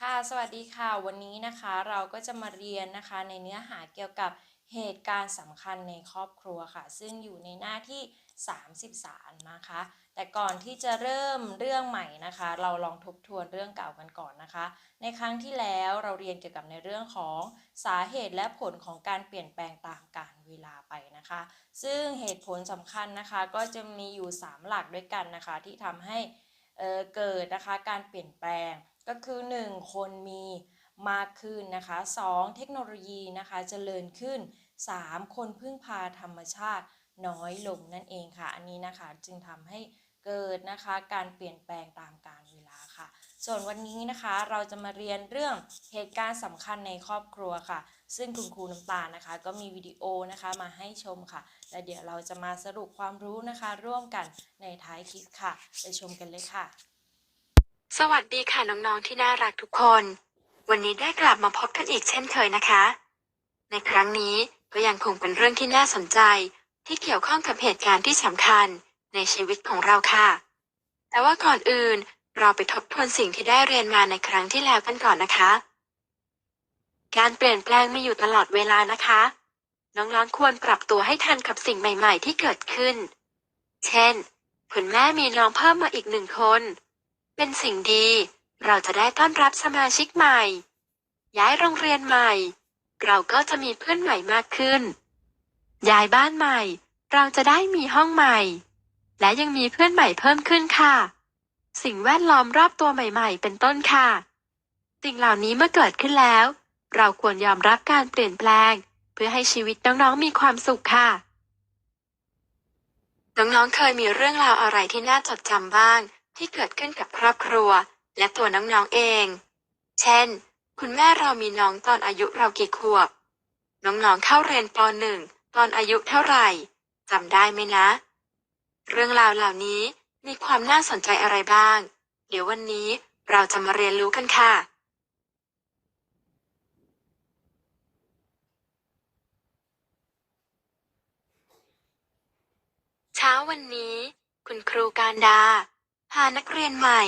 ค่ะสวัสดีค่ะ วันนี้นะคะเราก็จะมาเรียนนะคะในเนื้อหาเกี่ยวกับเหตุการณ์สำคัญในครอบครัวค่ะ ซึ่งอยู่ในหน้าที่ 33นะคะ แต่ก่อนที่จะเริ่มเรื่องใหม่นะคะ เราลองทบทวนเรื่องเก่ากันก่อนนะคะ ในครั้งที่แล้วเราเรียนเกี่ยวกับในเรื่องของสาเหตุและผลของการเปลี่ยนแปลงตามกาลเวลาไปนะคะ ซึ่งเหตุผลสำคัญนะคะก็จะมีอยู่ 3 หลักด้วยกันนะคะ ที่ทำให้เเกิดนะคะการเปลี่ยนแปลง ก็คือ 1 คนมีมากขึ้นนะคะ 2 เทคโนโลยีนะคะเจริญขึ้น 3 คนพึ่งพาธรรมชาติน้อยลงนั่นเองค่ะ อันนี้นะคะจึงทำให้เกิดนะคะการเปลี่ยนแปลงตามกาลเวลาค่ะ ส่วนวันนี้นะคะเราจะมาเรียนเรื่องเหตุการณ์สำคัญในครอบครัวค่ะ ซึ่งคุณครูน้ำตาลนะคะ ก็มีวิดีโอนะคะมาให้ชมค่ะ และเดี๋ยวเราจะมาสรุปความรู้นะคะ ร่วมกันในท้ายคลิปค่ะ ไปชมกันเลยค่ะ สวัสดีค่ะน้องๆที่น่ารักทุกคน วันนี้ได้กลับมาพบกันอีกเช่นเคยนะคะ ในครั้งนี้ก็ยังคงเป็นเรื่องที่น่าสนใจ ที่เกี่ยวข้องกับเหตุการณ์ที่สำคัญในชีวิตของเราค่ะ แต่ว่าก่อนอื่นเราไปทบทวนสิ่งที่ได้เรียนมาในครั้งที่แล้วกันก่อนนะคะ การเปลี่ยนแปลงมีอยู่ตลอดเวลานะคะ น้องๆควรปรับตัวให้ทันกับสิ่งใหม่ ๆ ที่เกิดขึ้น เช่น คุณแม่มีน้องเพิ่มมาอีกหนึ่งคน เป็นสิ่งดี เราจะได้ต้อนรับสมาชิกใหม่ ย้ายโรงเรียนใหม่ เราก็จะมีเพื่อนใหม่มากขึ้น ย้ายบ้านใหม่ เราจะได้มีห้องใหม่ และยังมีเพื่อนใหม่เพิ่มขึ้นค่ะ สิ่งแวดล้อมรอบตัวใหม่ๆ เป็นต้นค่ะ สิ่งเหล่านี้เมื่อเกิดขึ้นแล้ว เราควรยอมรับการเปลี่ยนแปลง เพื่อให้ชีวิตน้องๆมีความสุขค่ะ น้องๆเคยมีเรื่องราวอะไรที่น่าจดจำบ้าง ที่เกิดขึ้นกับครอบครัว และตัวน้องๆเอง เช่น คุณแม่เรามีน้องตอนอายุเรากี่ขวบ น้องๆเข้าเรียนปหนึ่งตอนอายุเท่าไหร่จำได้ไหมนะ เรื่องราวเหล่านี้มีความน่าสนใจอะไรบ้าง เดี๋ยววันนี้เราจะมาเรียนรู้กันค่ะเช้าวันนี้ คุณครูการดา พานักเรียนใหม่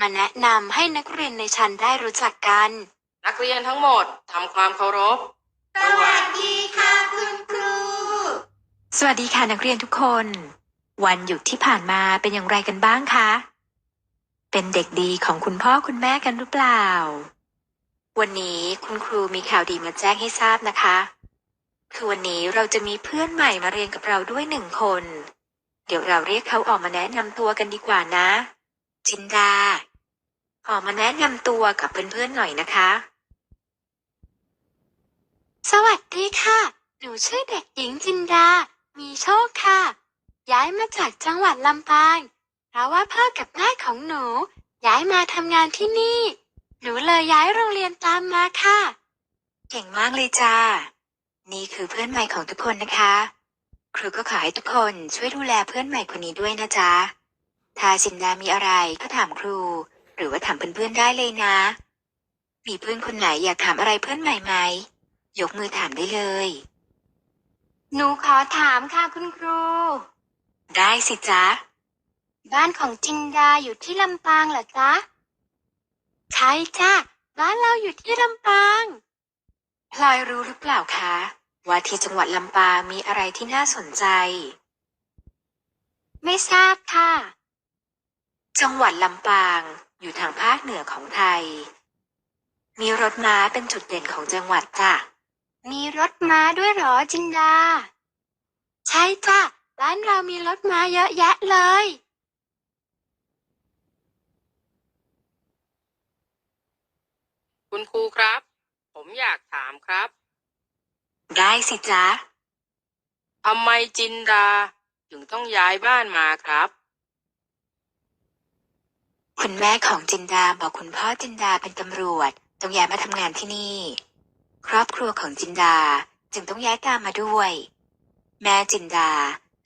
มาแนะนำให้นักเรียนในชั้นได้รู้จักกัน นักเรียนทั้งหมดทำความเคารพ สวัสดีค่ะคุณครู สวัสดีค่ะนักเรียนทุกคน วันหยุดที่ผ่านมาเป็นอย่างไรกันบ้างคะ เป็นเด็กดีของคุณพ่อคุณแม่กันหรือเปล่า วันนี้คุณครูมีข่าวดีมาแจ้งให้ทราบนะคะ คือวันนี้เราจะมีเพื่อนใหม่มาเรียนกับเราด้วยหนึ่งคน เดี๋ยวเราเรียกเขาออกมาแนะนำตัวกันดีกว่านะ จินดา ออกมาแนะนำตัวกับเพื่อนๆหน่อยนะคะ สวัสดีค่ะ หนูชื่อเด็กหญิงจินดา มีโชคค่ะ ย้ายมาจากจังหวัดลำปาง เพราะว่าพ่อกับแม่ของหนู ย้ายมาทำงานที่นี่ หนูเลยย้ายโรงเรียนตามมาค่ะ เก่งมากเลยจ้า นี่คือเพื่อนใหม่ของทุกคนนะคะ ครูก็ขอให้ทุกคนช่วยดูแลเพื่อนใหม่คนนี้ด้วยนะจ๊ะ ถ้าจินดามีอะไรก็ถามครู หรือว่าถามเพื่อนๆได้เลยนะ มีเพื่อนคนไหนอยากถามอะไรเพื่อนใหม่ไหม ยกมือถามได้เลย หนูขอถามค่ะคุณครู ได้สิจ๊ะ บ้านของจินดาอยู่ที่ลำปางเหรอจ๊ะ ใช่จ้ะ บ้านเราอยู่ที่ลำปาง พลอยรู้หรือเปล่าคะ ว่าที่จังหวัดลำปางมีอะไรที่น่าสนใจ ไม่ทราบค่ะ จังหวัดลำปางอยู่ทางภาคเหนือของไทย มีรถม้าเป็นจุดเด่นของจังหวัดจ้ะ มีรถม้าด้วยเหรอจินดา ใช่จ้ะบ้านเรามีรถม้าเยอะแยะเลย คุณครูครับ ผมอยากถามครับ ได้สิจ๊ะ ทำไมจินดา ถึงต้องย้ายบ้านมาครับ คุณแม่ของจินดาบอกคุณพ่อจินดาเป็นตำรวจต้องย้ายมาทำงานที่นี่ ครอบครัวของจินดาจึงต้องย้ายตามมาด้วย แม่จินดา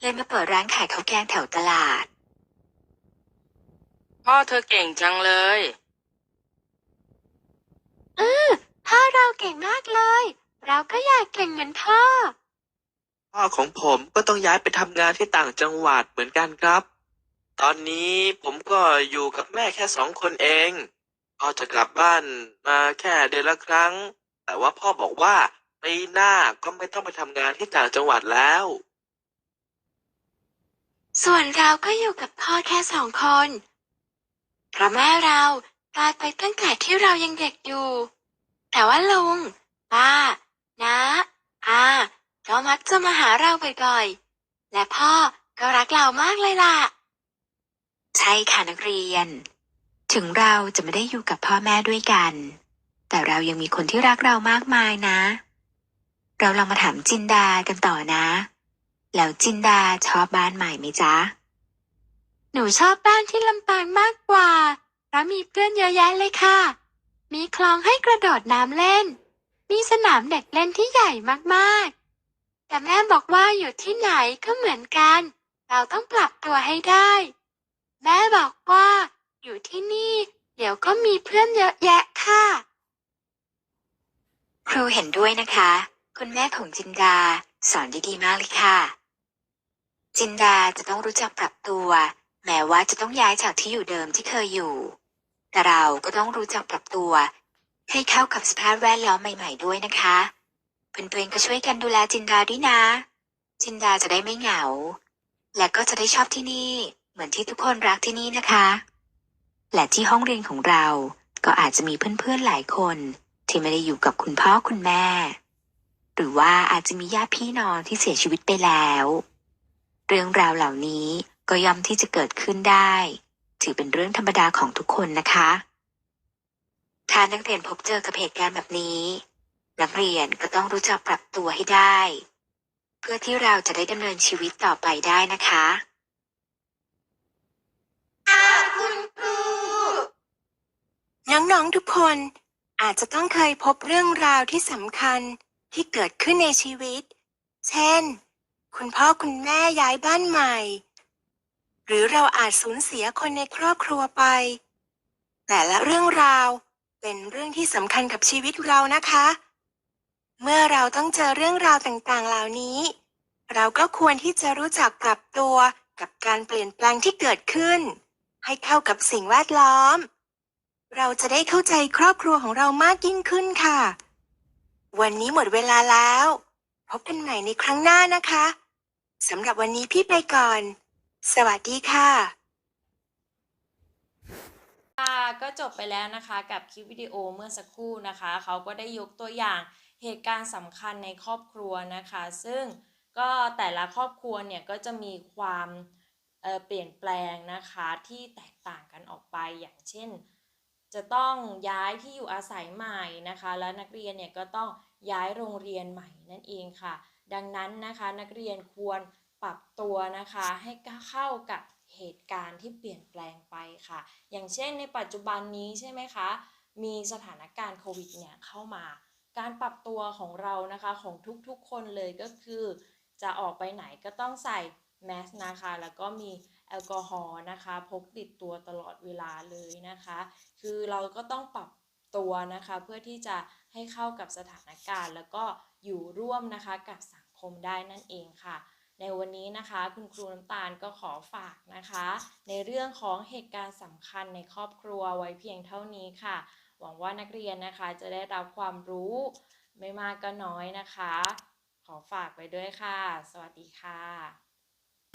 เลยมาเปิดร้านขายข้าวแกงแถวตลาด พ่อเธอเก่งจังเลยพ่อเราเก่งมากเลย เราก็อยากเก่งเหมือนพ่อ พ่อของผมก็ต้องย้ายไปทำงานที่ต่างจังหวัดเหมือนกันครับ ตอนนี้ผมก็อยู่กับแม่แค่สองคนเองพ่อจะกลับบ้านมาแค่เดือนละครั้ง แต่ว่าพ่อบอกว่าปีหน้าก็ไม่ต้องไปทำงานที่ต่างจังหวัดแล้ว ส่วนเราก็อยู่กับพ่อแค่สองคน เพราะแม่เราตายไปตั้งแต่ที่เรายังเด็กอยู่ แต่ว่าลุงป้า น้าอาก็มักจะมาหาเราบ่อยๆ และพ่อก็รักเรามากเลยล่ะ ใช่ค่ะนักเรียน ถึงเราจะไม่ได้อยู่กับพ่อแม่ด้วยกัน แต่เรายังมีคนที่รักเรามากมายนะ เราลองมาถามจินดากันต่อนะ แล้วจินดาชอบบ้านใหม่ไหมจ๊ะ หนูชอบบ้านที่ลำปางมากกว่าเพราะมีเพื่อนเยอะแยะเลยค่ะ มีคลองให้กระโดดน้ำเล่น มีสนามเด็กเล่นที่ใหญ่มากๆ แต่แม่บอกว่าอยู่ที่ไหนก็เหมือนกัน เราต้องปรับตัวให้ได้ แม่บอกว่า อยู่ที่นี่ เดี๋ยวก็มีเพื่อนเยอะแยะค่ะ ครูเห็นด้วยนะคะ คุณแม่ของจินดาสอนดีๆมากเลยค่ะ จินดาจะต้องรู้จักปรับตัว แม้ว่าจะต้องย้ายจากที่อยู่เดิมที่เคยอยู่ แต่เราก็ต้องรู้จักปรับตัว ให้เข้ากับสภาพแวดล้อมใหม่ ๆ ด้วยนะคะ เพื่อนๆก็ช่วยกันดูแลจินดาด้วยนะ จินดาจะได้ไม่เหงา และก็จะได้ชอบที่นี่ เหมือนที่ทุกคนรักที่นี่นะคะ และที่ห้องเรียนของเราก็อาจจะมีเพื่อนๆหลายคนที่ไม่ได้อยู่กับคุณพ่อคุณแม่ หรือว่าอาจจะมีญาติพี่น้องที่เสียชีวิตไปแล้ว เรื่องราวเหล่านี้ก็ย่อมที่จะเกิดขึ้นได้ ถือเป็นเรื่องธรรมดาของทุกคนนะคะ ถ้านักเรียนพบเจอกับเหตุการณ์แบบนี้ นักเรียนก็ต้องรู้จักปรับตัวให้ได้ เพื่อที่เราจะได้ดำเนินชีวิตต่อไปได้นะคะน้องๆทุกคนอาจจะต้องเคยพบเรื่องราวที่สำคัญที่เกิดขึ้นในชีวิต เช่น คุณพ่อคุณแม่ย้ายบ้านใหม่ หรือเราอาจสูญเสียคนในครอบครัวไป แต่ละเรื่องราว เป็นเรื่องที่สำคัญกับชีวิตเรานะคะ เมื่อเราต้องเจอเรื่องราวต่างๆ เหล่านี้ เราก็ควรที่จะรู้จักปรับตัวกับการเปลี่ยนแปลงที่เกิดขึ้น ให้เข้ากับสิ่งแวดล้อม เราจะได้เข้าใจครอบครัวของเรามากยิ่งขึ้นค่ะ วันนี้หมดเวลาแล้ว พบกันใหม่ในครั้งหน้านะคะสำหรับวันนี้พี่ไปก่อน สวัสดีค่ะ ค่ะก็จบไปแล้วนะคะกับคลิปวิดีโอเมื่อสักครู่นะคะ เขาก็ได้ยกตัวอย่างเหตุการณ์สำคัญในครอบครัวนะคะ ซึ่งก็แต่ละครอบครัวเนี่ยก็จะมีความเเปลี่ยนแปลงนะคะที่แตกต่างกันออกไปอย่างเช่น จะต้องย้ายที่อยู่อาศัยใหม่นะคะ และนักเรียนเนี่ยก็ต้องย้ายโรงเรียนใหม่นั่นเองค่ะ ดังนั้นนะคะนักเรียนควรปรับตัวนะคะให้เข้ากับ เหตุการณ์ที่เปลี่ยนแปลงไปค่ะ อย่างเช่นในปัจจุบันนี้ใช่ไหมคะ มีสถานการณ์โควิดเนี่ยเข้ามา การปรับตัวของเรานะคะของทุกๆคนเลยก็คือ จะออกไปไหนก็ต้องใส่แมสนะคะ แล้วก็มีแอลกอฮอล์นะคะ พกติดตัวตลอดเวลาเลยนะคะ คือเราก็ต้องปรับตัวนะคะ เพื่อที่จะให้เข้ากับสถานการณ์ แล้วก็อยู่ร่วมนะคะกับสังคมได้นั่นเองค่ะ ในวันนี้นะคะคุณครูน้ำตาลก็ขอฝากนะคะ ในเรื่องของเหตุการณ์สำคัญในครอบครัวไว้เพียงเท่านี้ค่ะ หวังว่านักเรียนนะคะจะได้รับความรู้ไม่มากก็น้อยนะคะ ขอฝากไว้ด้วยค่ะ สวัสดีค่ะ